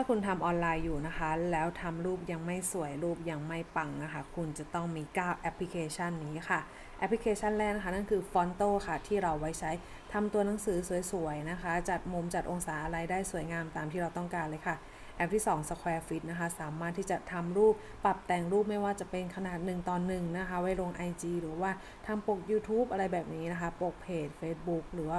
ถ้าคุณทำออนไลน์อยู่นะคะ แล้วทำรูปยังไม่สวยรูปยังไม่ปังนะคะ คุณจะต้องมี 9 แอปพลิเคชันนี้ค่ะ แอปพลิเคชันแรกนะคะ นั่นคือ Fonto ค่ะ ที่เราไว้ใช้ทำตัวหนังสือสวยๆนะคะ จัดมุมจัดองศาอะไรได้สวยงามตามที่เราต้องการเลยค่ะแอปที่ 2 Square Fit นะคะ สามารถที่จะทำรูปปรับแต่งรูปไม่ว่าจะเป็นขนาด1ต่อ1นะคะ ไว้ลง IG หรือว่าทำปก YouTube อะไรแบบนี้นะคะ ปกเพจ Facebook หรือว่า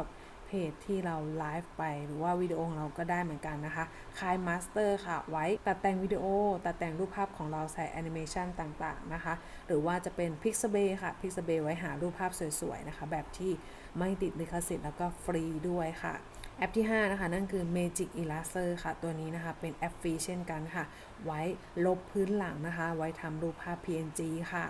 เพจที่เราไลฟ์ไป หรือว่าวิดีโอของเราก็ได้เหมือนกันนะคะคลายมาสเตอร์ค่ะ ไว้ตัดแต่งวิดีโอ ตัดแต่งรูปภาพของเราใส่แอนิเมชันต่างๆนะคะ หรือว่าจะเป็น Pixabay ค่ะ Pixabay ไว้หารูปภาพสวยๆนะคะ แบบที่ไม่ติดลิขสิทธิ์แล้วก็ฟรีด้วยค่ะแอปที่ 5 นะคะ นั่นคือ Magic Eraser ค่ะ ตัวนี้นะคะ เป็นแอปฟรีเช่นกันค่ะ ไว้ลบพื้นหลังนะคะ ไว้ทำรูปภาพ PNG ค่ะ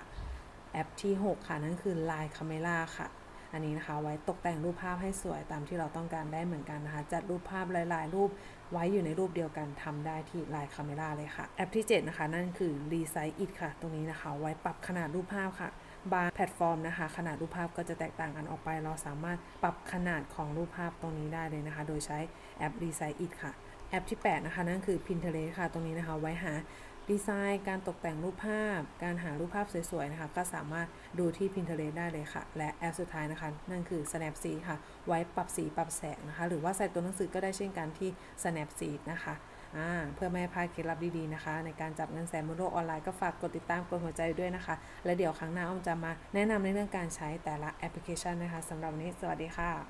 แอปที่ 6 ค่ะ นั่นคือ Line Camera ค่ะ อันนี้นะคะไว้ตกแต่งรูปภาพให้สวยตามที่เราต้องการได้เหมือนกันนะคะ จัดรูปภาพหลาย ๆ รูปไว้อยู่ในรูปเดียวกันทำได้ที่ Line Camera เลยค่ะ แอปที่ 7 นะคะ นั่นคือ Resize It ค่ะ ตรงนี้นะคะ ไว้ปรับขนาดรูปภาพค่ะบางแพลตฟอร์มนะคะ ขนาดรูปภาพก็จะแตกต่างกันออกไป เราสามารถปรับขนาดของรูปภาพตรงนี้ได้เลยนะคะ โดยใช้แอป Resize It ค่ะ แอปที่ 8 นะคะ นั่นคือ Pinterest ค่ะ ตรงนี้นะคะ ไว้หาดีไซน์ การตกแต่งรูปภาพ การหารูปภาพสวยๆ นะคะ ก็สามารถดูที่ Pinterest ได้เลยค่ะ และแอปสุดท้ายนะคะ นั่นคือ Snapseed ค่ะ ไว้ปรับสีปรับแสงนะคะ หรือว่าใส่ตัวหนังสือก็ได้เช่นกันที่ Snapseed นะคะเพื่อไม่ให้พลาดเคล็ดลับดีๆนะคะ ในการจับเงินแสนบนโลกออนไลน์ก็ฝากกดติดตามกดหัวใจด้วยนะคะ และเดี๋ยวครั้งหน้าอ้อมจะมาแนะนำในเรื่องการใช้แต่ละแอปพลิเคชันนะคะสำหรับวันนี้สวัสดีค่ะ